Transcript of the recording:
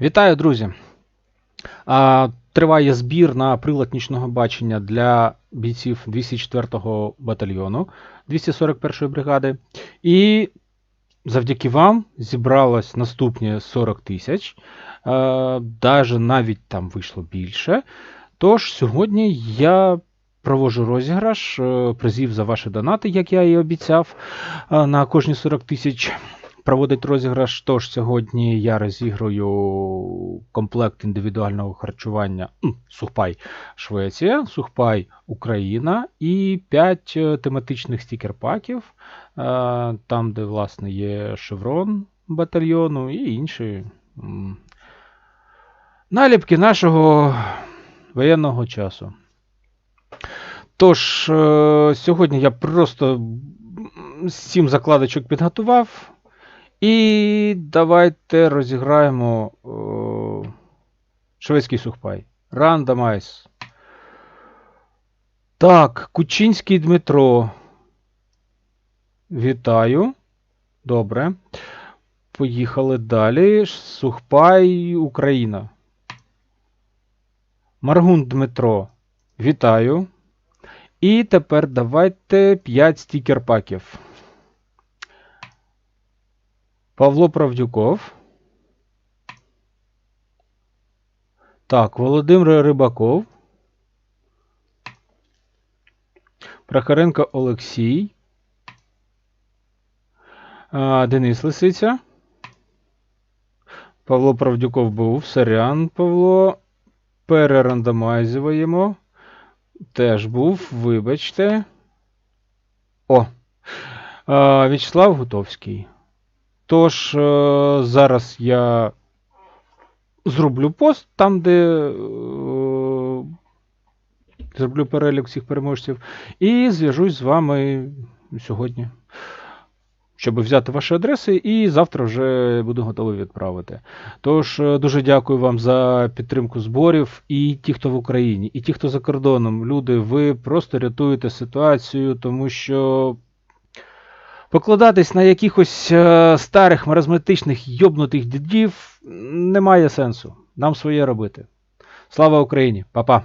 Вітаю, друзі! Триває збір на прилад нічного бачення для бійців 204-го батальйону 241-ї бригади. І завдяки вам зібралось наступні 40 тисяч. Даже навіть там вийшло більше. Тож сьогодні я проводжу розіграш е, призів за ваші донати, як я і обіцяв, е, на кожні 40 тисяч проводить розіграш. Тож сьогодні я розіграю комплект індивідуального харчування Сухпай Швеція, Сухпай Україна і 5 тематичних стікер-паків, е, там, де, власне, є шеврон батальйону і інші наліпки нашого воєнного часу. Тож, е, сьогодні я просто сім закладочок підготував. І давайте розіграємо о, шведський сухпай. Рандомайз. Так, Кучинський Дмитро. Вітаю. Добре. Поїхали далі. Сухпай Україна. Маргун Дмитро. Вітаю. І тепер давайте 5 стікер-паків. Павло Правдюков. Так, Володимир Рибаков. Прохоренко Олексій. Денис Лисиця. Павло Правдюков був. Сорян Павло. Перерандомайзуємо. Теж був, вибачте. О! В'ячеслав Гутовський. Тож, е, зараз я зроблю пост там, де е, зроблю перелік всіх переможців, і зв'яжусь з вами сьогодні, щоб взяти ваші адреси, і завтра вже буду готовий відправити. Тож, е, дуже дякую вам за підтримку зборів, і ті, хто в Україні, і ті, хто за кордоном. Люди, ви просто рятуєте ситуацію, тому що. Покладатись на якихось е, старих маразматичних йобнутих дідів немає сенсу. Нам своє робити. Слава Україні, Па-па!